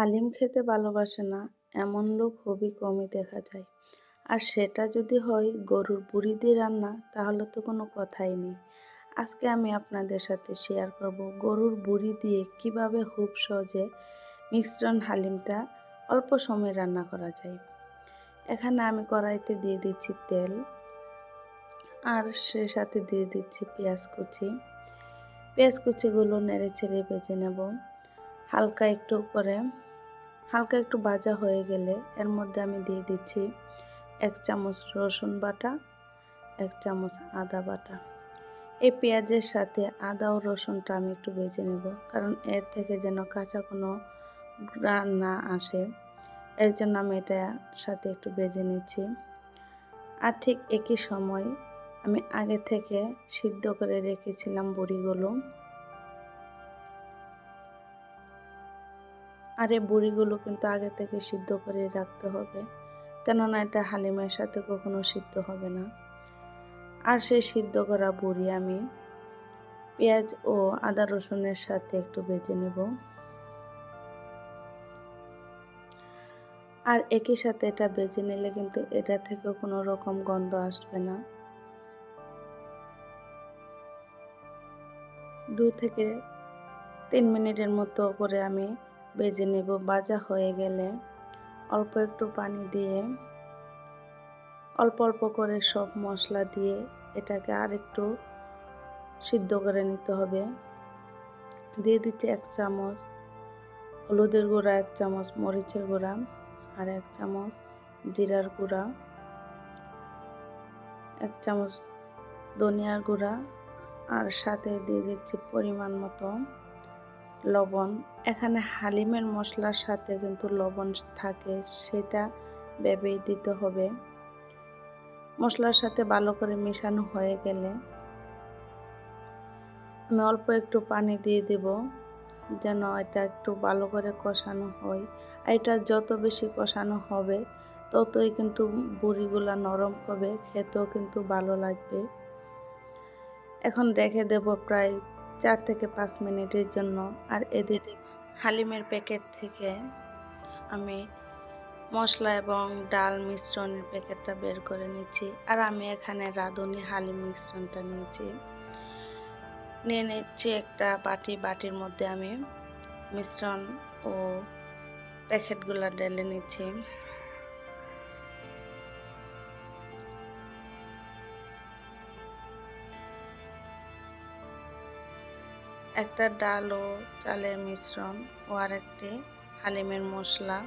হালিম খেতে ভালোবাসে না, এমন লোক খুবই কমই দেখা যায়। আর সেটা যদি হয় গরুর বুড়ি দিয়ে রান্না, তাহলে তো কোনো কথাই নেই। আজকে আমি আপনাদের সাথে শেয়ার করব গরুর বুড়ি দিয়ে কীভাবে খুব সহজে মিশ্রণ হালিমটা অল্প সময়ে রান্না করা যায়। এখানে আমি কড়াইতে দিয়ে দিচ্ছি তেল, আর সে সাথে দিয়ে দিচ্ছি পেঁয়াজ কুচি। পেঁয়াজ কুচিগুলো নেড়ে চেড়ে বেজে নেব। হালকা একটু করে হালকা একটু ভাজা হয়ে গেলে এর মধ্যে আমি দিয়ে দিচ্ছি এক চামচ রসুন বাটা, এক চামচ আদা বাটা। এই পেঁয়াজের সাথে আদা ও রসুনটা আমি একটু বেজে নেব, কারণ এর থেকে যেন কাঁচা কোনো না আসে। এর জন্য আমি এটা সাথে একটু বেজে নিচ্ছি। আর ঠিক একই সময় আমি আগে থেকে সিদ্ধ করে রেখেছিলাম বড়িগুলো। আর এই বড়িগুলো কিন্তু আগে থেকে সিদ্ধ করে রাখতে হবে। কেননা এটা হালিমের সাথে কখনো সিদ্ধ হবে না। আর সেই সিদ্ধ করা বড়ি আমি পেঁয়াজ ও আদা রসুনের সাথে একটু বেজে নেব। আর একই সাথে এটা বেজে নিলে কিন্তু এটা থেকে কোনো রকম গন্ধ আসবে না। দু থেকে তিন মিনিটের মতো করে আমি বেজে নেব ভাজা হয়ে গেলে। অল্প একটু পানি দিয়ে, অল্প অল্প করে সব মশলা দিয়ে এটাকে আর একটু সিদ্ধ করে নিতে হবে। দিয়ে দিচ্ছি এক চামচ হলুদের গুঁড়া, এক চামচ মরিচের গুঁড়া আর এক চামচ জিরার গুঁড়া, এক চামচ ধনিয়ার গুঁড়া আর সাথে দিয়ে দিচ্ছি পরিমাণ মতো। লবণ। এখানে হালিমের মশলার সাথে কিন্তু লবণ থাকে, সেটা ভেবেই দিতে হবে। মশলার সাথে ভালো করে মেশানো হয়ে গেলে আমি অল্প একটু পানি দিয়ে দেব, যেন এটা একটু ভালো করে কষানো হয়। আর এটা যত বেশি কষানো হবে, ততই কিন্তু বুড়িগুলা নরম হবে, খেতেও কিন্তু ভালো লাগবে। এখন রেখে দেব প্রায় চার থেকে পাঁচ মিনিটের জন্য আর এদিকে হালিমের প্যাকেট থেকে আমি মশলা এবং ডাল মিশ্রণের প্যাকেটটা বের করে নিচ্ছি। আর আমি এখানে রাঁধুনি হালিম মিশ্রণটা নিয়েছি। নিয়ে নিচ্ছি একটা বাটি, বাটির মধ্যে আমি মিশ্রণ ও প্যাকেটগুলো ঢেলে নিচ্ছি। একটা ডাল ও চালের মিশ্রণ ও আরেকটি হালিমের মশলা।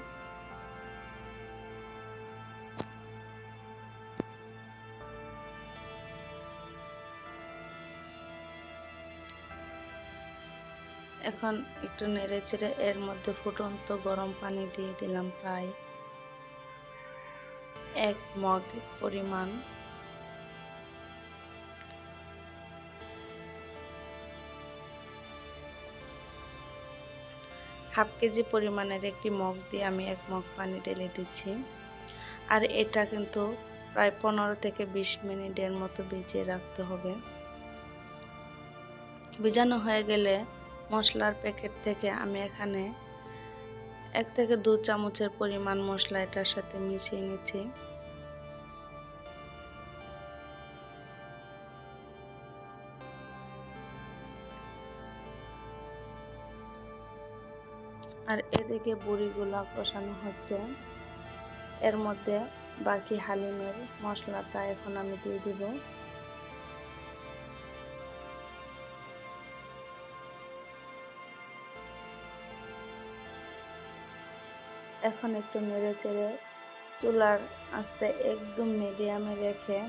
এখন একটু নেড়ে চেড়ে এর মধ্যে ফুটন্ত গরম পানি দিয়ে দিলাম প্রায় এক মগ পরিমাণ। হাফ কেজি পরিমাণের একটি মগ দিয়ে আমি এক মগ পানি ঢেলে দিচ্ছি। আর এটা কিন্তু প্রায় পনেরো থেকে বিশ মিনিটের মতো ভিজিয়ে রাখতে হবে। ভিজানো হয়ে গেলে মশলার প্যাকেট থেকে আমি এখানে এক থেকে দু চামচের পরিমাণ মশলা এটার সাথে মিশিয়ে নিচ্ছি। আর এদিকে বুড়িগুলা কষানো হচ্ছে। এর মধ্যে বাকি হালিমের মশলাটা এখন আমি দিয়ে দিব। এখন একটু নেড়ে চেড়ে চুলার আঁচটা একদম মিডিয়ামে রেখে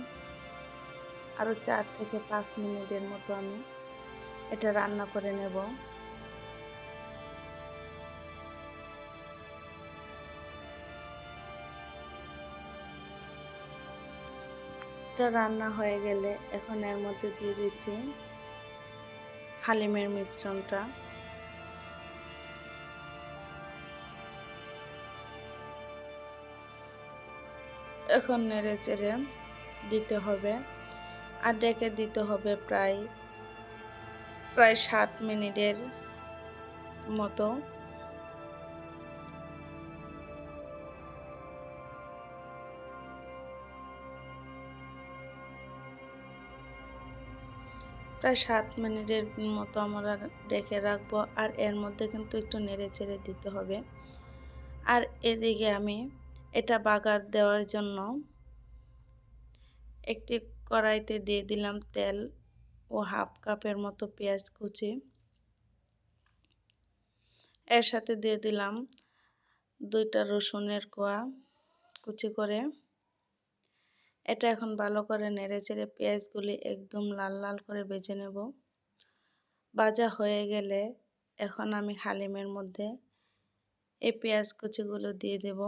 আরও চার থেকে পাঁচ মিনিটের মতো আমি এটা রান্না করে নেব। এটা রান্না হয়ে গেলে এখন এর মধ্যে দিয়ে দিচ্ছি হালিমের মিশ্রণটা। এখন নেড়ে চেড়ে দিতে হবে আর ডেকে দিতে হবে প্রায় প্রায় সাত মিনিটের মতো। প্রায় সাত মিনিটের মতো আমরা রেখে রাখব আর এর মধ্যে কিন্তু একটু নেড়ে চেড়ে দিতে হবে। আর এদিকে আমি এটা বাগার দেওয়ার জন্য একটি কড়াইতে দিয়ে দিলাম তেল ও হাফ কাপের মতো পেঁয়াজ কুচি। এর সাথে দিয়ে দিলাম দুইটা রসুনের কোয়া কুচি করে। এটা এখন ভালো করে নেড়ে চেড়ে পেঁয়াজগুলি একদম লাল লাল করে বেজে নেব। ভাজা হয়ে গেলে এখন আমি হালিমের মধ্যে এই পেঁয়াজ কুচিগুলো দিয়ে দেব।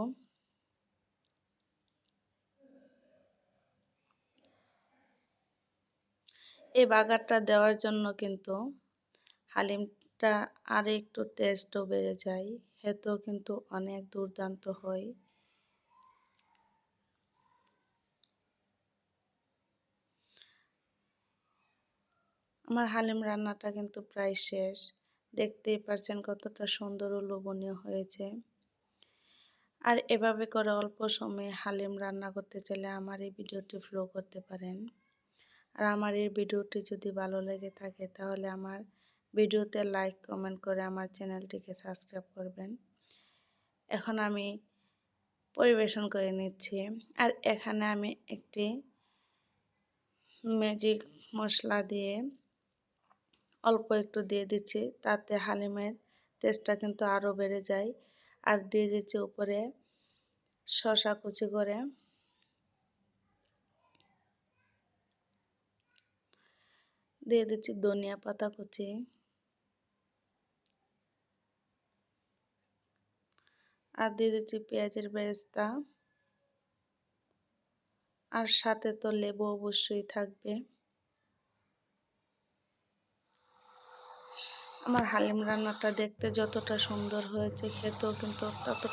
এই বাগারটা দেওয়ার জন্য কিন্তু হালিমটা আর একটু টেস্টও বেড়ে যায় হেতেও কিন্তু অনেক দুর্দান্ত হয়। আমার হালিম রান্নাটা কিন্তু প্রায় শেষ। দেখতেই পারছেন কতটা সুন্দর ও লোভনীয় হয়েছে। আর এভাবে করে অল্প সময়ে হালিম রান্না করতে চাইলে আমার এই ভিডিওটি ফলো করতে পারেন। আর আমার এই ভিডিওটি যদি ভালো লেগে থাকে তাহলে আমার ভিডিওতে লাইক কমেন্ট করে আমার চ্যানেলটিকে সাবস্ক্রাইব করবেন। এখন আমি পরিবেশন করে নিচ্ছি। আর এখানে আমি একটি ম্যাজিক মশলা দিয়ে অল্প একটু দিয়ে দিচ্ছি, তাতে হালিমের টেস্টটা কিন্তু আরও বেড়ে যায়। আর দিয়ে দিচ্ছি উপরে শশা কুচি করে। দিয়ে দিচ্ছি ধনিয়া পাতা কুচি। আর দিয়ে দিচ্ছি পেঁয়াজের বেরেস্তা। আর সাথে তো লেবু অবশ্যই থাকবে। আমার হালিম রান্নাটা দেখতে যতটা সুন্দর হয়েছে খেতেও কিন্তু ততটা